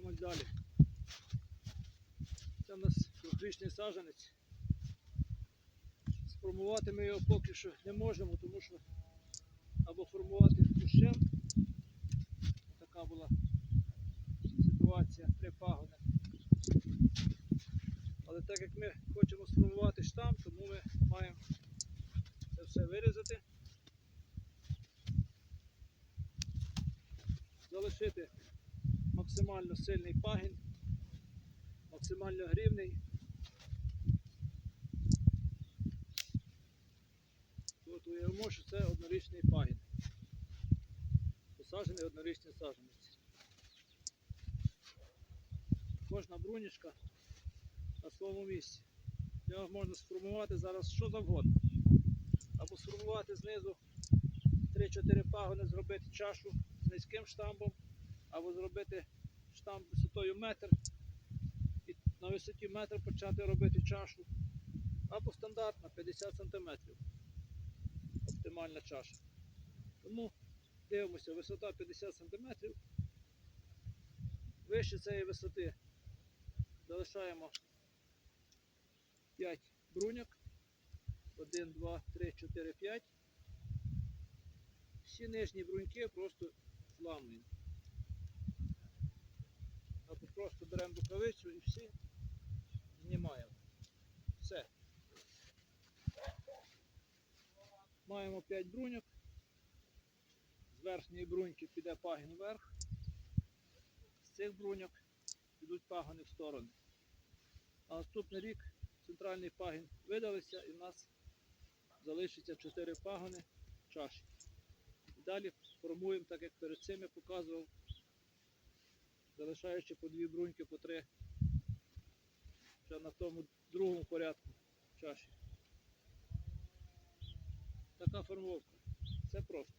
далі. Це у нас трьохрічний саджанець. Сформувати ми його поки що не можемо, тому що або формувати кущем. Така була ситуація, три пагони. Але так як ми хочемо сформувати штамп, тому ми маємо це все вирізати. Залишити максимально сильний пагін, максимально грівний. От уявимо, що це однорічний пагін. Посаджений однорічний саджанець. Кожна брунічка на своєму місці. Його можна сформувати зараз що завгодно. Або сформувати знизу 3-4 пагони, зробити чашу з низьким штамбом, штамп висотою метр і на висоті метр почати робити чашу. Або стандартна 50 см. Оптимальна чаша. Тому дивимося, висота 50 см. Вище цієї висоти залишаємо 5 бруньок. 1, 2, 3, 4, 5. Всі нижні бруньки просто зламуємо. Просто беремо рукавицю і всі знімаємо. Все. Маємо 5 бруньок. З верхньої бруньки піде пагін вверх. З цих бруньок підуть пагони в сторони. А наступний рік центральний пагін видалися і в нас залишиться 4 пагони чаші. Далі формуємо, так як перед цим я показував, залишаючи по дві бруньки, по три ще на тому другому порядку чаші. Така формовка. Все просто.